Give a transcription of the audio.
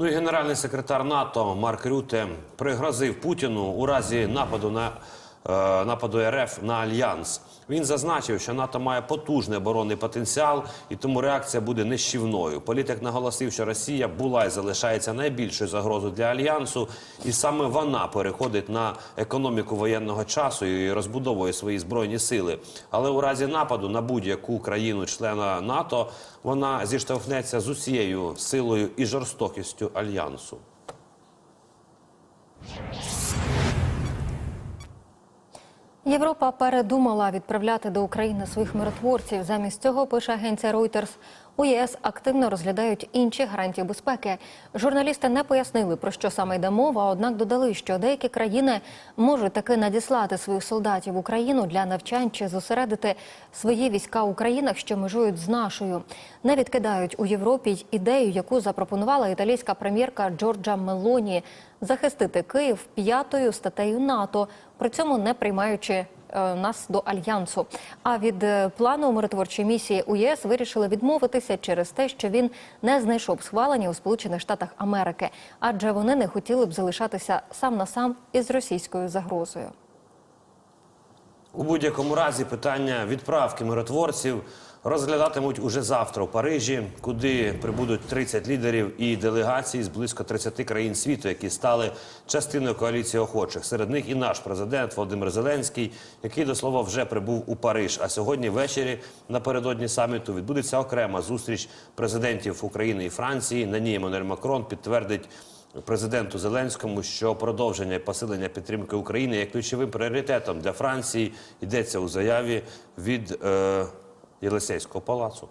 Ну і генеральний секретар НАТО Марк Рюте пригрозив Путіну у разі нападу на нападу РФ на альянс. Він зазначив, що НАТО має потужний оборонний потенціал, і тому реакція буде нищівною. Політик наголосив, що Росія була і залишається найбільшою загрозою для альянсу, і саме вона переходить на економіку воєнного часу і розбудовує свої збройні сили. Але у разі нападу на будь-яку країну-члена НАТО вона зіштовхнеться з усією силою і жорстокістю альянсу. Європа передумала відправляти до України своїх миротворців. Замість цього пише агенція Reuters, у ЄС активно розглядають інші гарантії безпеки. Журналісти не пояснили про що саме йде мова, однак додали, що деякі країни можуть таки надіслати своїх солдатів в Україну для навчань чи зосередити свої війська у країнах, що межують з нашою. Не відкидають у Європі ідею, яку запропонувала італійська прем'єрка Джорджа Мелоні захистити Київ п'ятою статтею НАТО, при цьому не приймаючи нас до альянсу. А від е, плану миротворчої місії у ЄС вирішили відмовитися через те, що він не знайшов схвалення у Сполучених Штатах Америки, адже вони не хотіли б залишатися сам на сам із російською загрозою. У будь-якому разі питання відправки миротворців розглядатимуть уже завтра у Парижі, куди прибудуть 30 лідерів і делегацій з близько 30 країн світу, які стали частиною коаліції охочих. Серед них і наш президент Володимир Зеленський, який до слова вже прибув у Париж. А сьогодні ввечері напередодні саміту відбудеться окрема зустріч президентів України і Франції. На ній Еммануель Макрон підтвердить президенту Зеленському, що продовження і посилення підтримки України є ключовим пріоритетом для Франції. Йдеться у заяві від е, Єлисейського палацу.